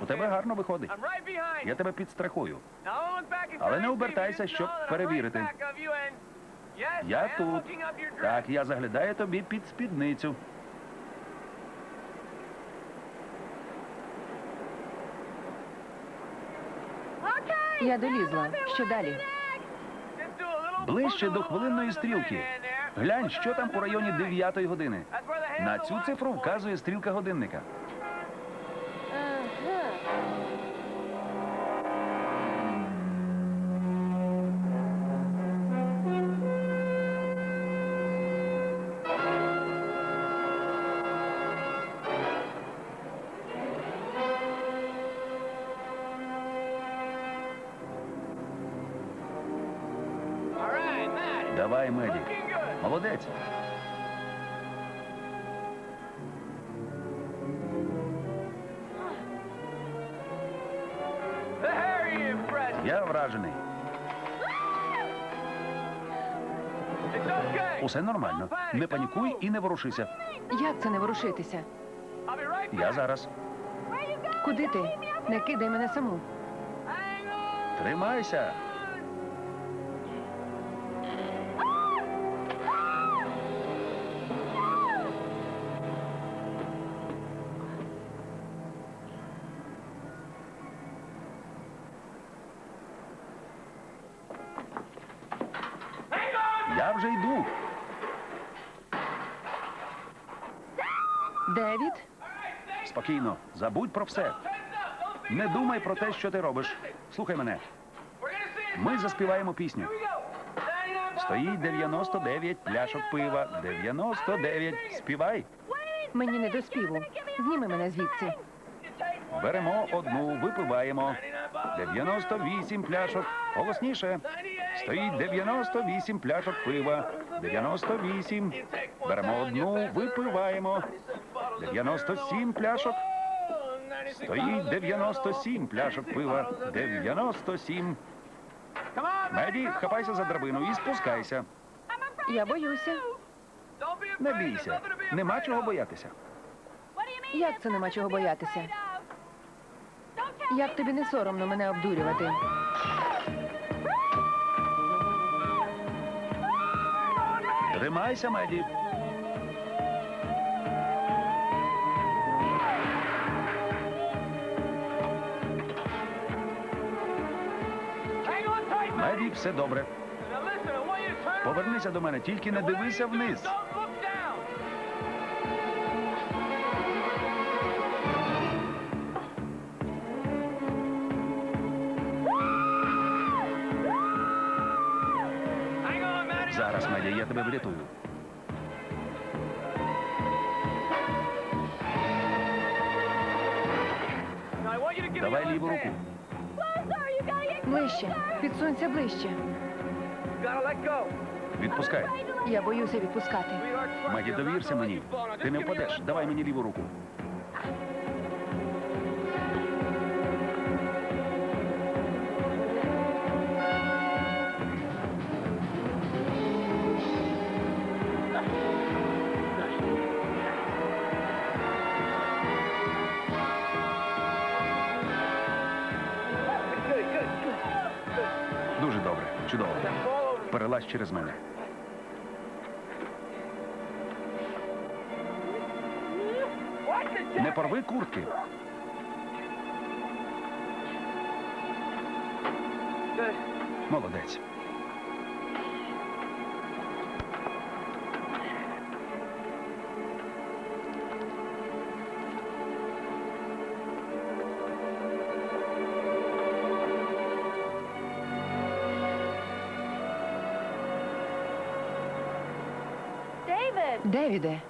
У тебе гарно виходить. Я тебе підстрахую. Але не обертайся, щоб перевірити. Я тут. Так, я заглядаю тобі під спідницю. Я долізла. Що далі? Ближче до хвилинної стрілки. Глянь, що там у районі 9 години. На цю цифру вказує стрілка годинника. Давай, Меді. Молодець. Я вражений. Усе нормально. Не панікуй і не ворушися. Як це не ворушитися? Я зараз. Куди ти? Не кидай мене саму. Тримайся. Я вже йду. Девід? Спокійно, забудь про все. Не думай про те, що ти робиш. Слухай мене. Ми заспіваємо пісню. Стоїть 99 пляшок пива. 99. Співай. Мені не до співу. Зніми мене звідси. Беремо одну, випиваємо. 98 пляшок. Голосніше. Стоїть 98 пляшок пива. 98. Беремо одну, випиваємо. 97 пляшок. Стоїть 97 пляшок пива. 97. Меді, хапайся за драбину і спускайся. Я боюся. Не бійся. Нема чого боятися. Як це нема чого боятися? Як тобі не соромно мене обдурювати? Тримайся, Меді. Меді, все добре. Повернися до мене, тільки не дивися вниз. Зараз, Меді, я тебе врятую. Давай ліву руку. Ближче. Підсунься ближче. Відпускай. Я боюся відпускати. Меді, довірся мені. Ти не впадеш. Давай мені ліву руку. Чудово. Перелазь через мене. Не порви куртки. Молодець. Девіде,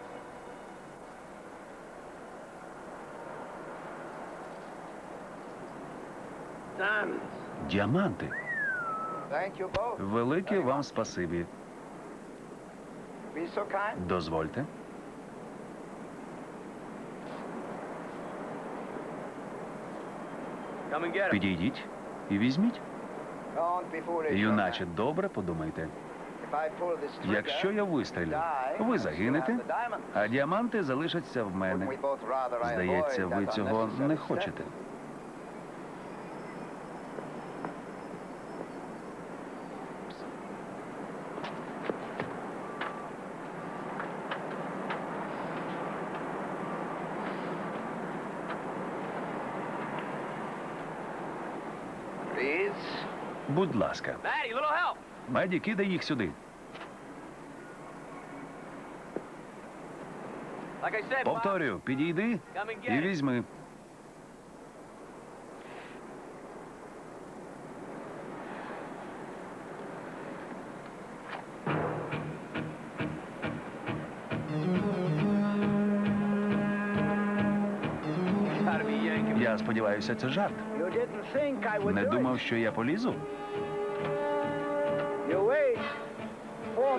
Діаманти. Thank you both. Велике вам спасибі. Дозвольте. Підійдіть і візьміть. Юначе, добре подумайте. Якщо я вистрілю, ви загинете, а діаманти залишаться в мене. Здається, ви цього не хочете. Будь ласка. Меді, кидай їх сюди. Повторюю, підійди і візьми. Я сподіваюся, це жарт. Не думав, що я полізу.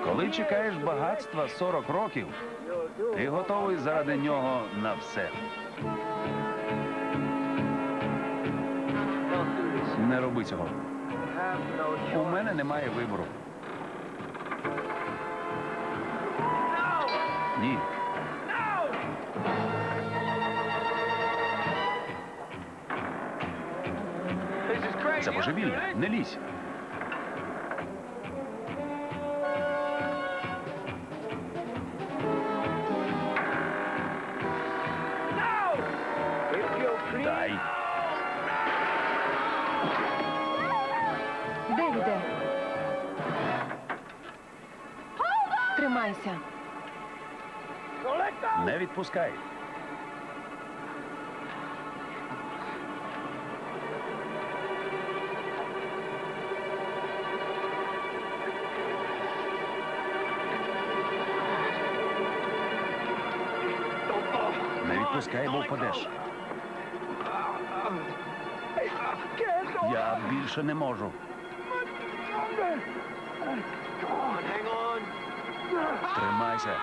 Коли чекаєш багатства 40 років, ти готовий заради нього на все. Не роби цього. У мене немає вибору. Ні. Це I'm божевілля. Не лізь. Тримайся. Не відпускай. Не відпускай, бо впадеш. Я більше не можу. Тримайся.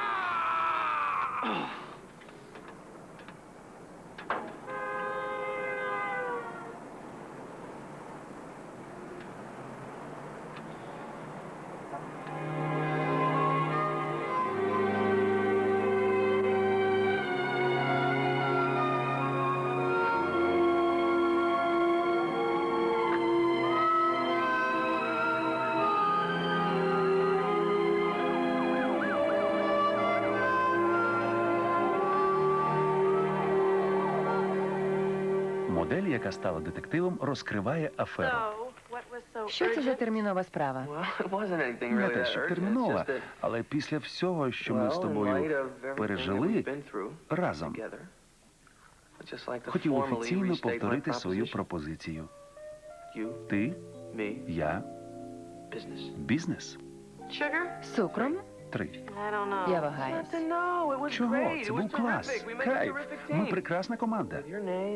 Модель, яка стала детективом, розкриває аферу. Що це за термінова справа? Не те, що термінова, але після всього, що ми з тобою пережили разом, хотів офіційно повторити свою пропозицію. Ти, я, бізнес. З цукром? Три. Я вагаюсь. Чого? Це був клас. Кайф. Ми прекрасна команда.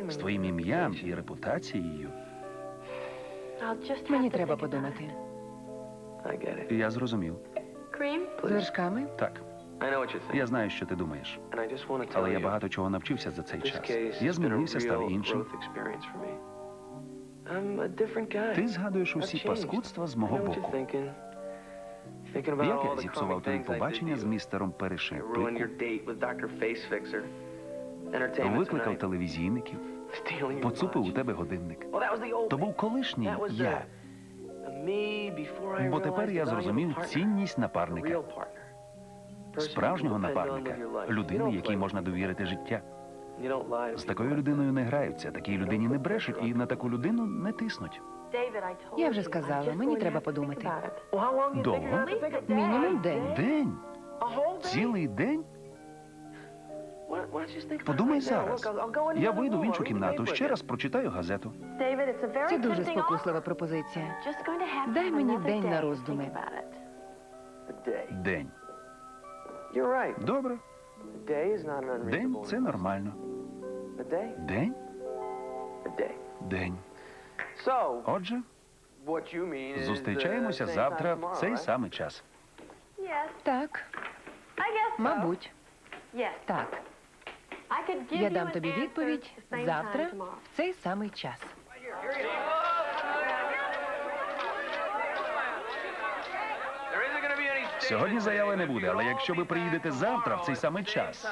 З твоїм ім'ям і репутацією. Мені треба подумати. I get it. Я зрозумів. З вершками? Так, I know what you think. я знаю, що ти думаєш. And I just want to tell Але я багато чого навчився за цей час. Я змінився, став іншим. growth experience for me. I'm a different guy. Ти згадуєш усі паскудства з мого боку. Як я зіпсував тобі побачення з містером. Entertainment викликав телевізійників, поцупив у тебе годинник. То був колишній я, бо тепер я зрозумів цінність напарника, справжнього напарника, людини, якій можна довірити життя. З такою людиною не граються, такій людині не брешуть і на таку людину не тиснуть. Я вже сказала, мені треба подумати. Довго? Мінімум день. День? Цілий день? Подумай зараз. Я вийду в іншу кімнату, ще раз прочитаю газету. Це дуже спокуслива пропозиція. Дай мені день на роздуми. День. Добре. День це нормально. День? День. Отже, uh, зустрічаємося завтра в цей самий час. Так, мабуть, так. Я дам тобі відповідь завтра в цей самий час. Сьогодні заяви не буде, але якщо ви приїдете завтра в цей самий час,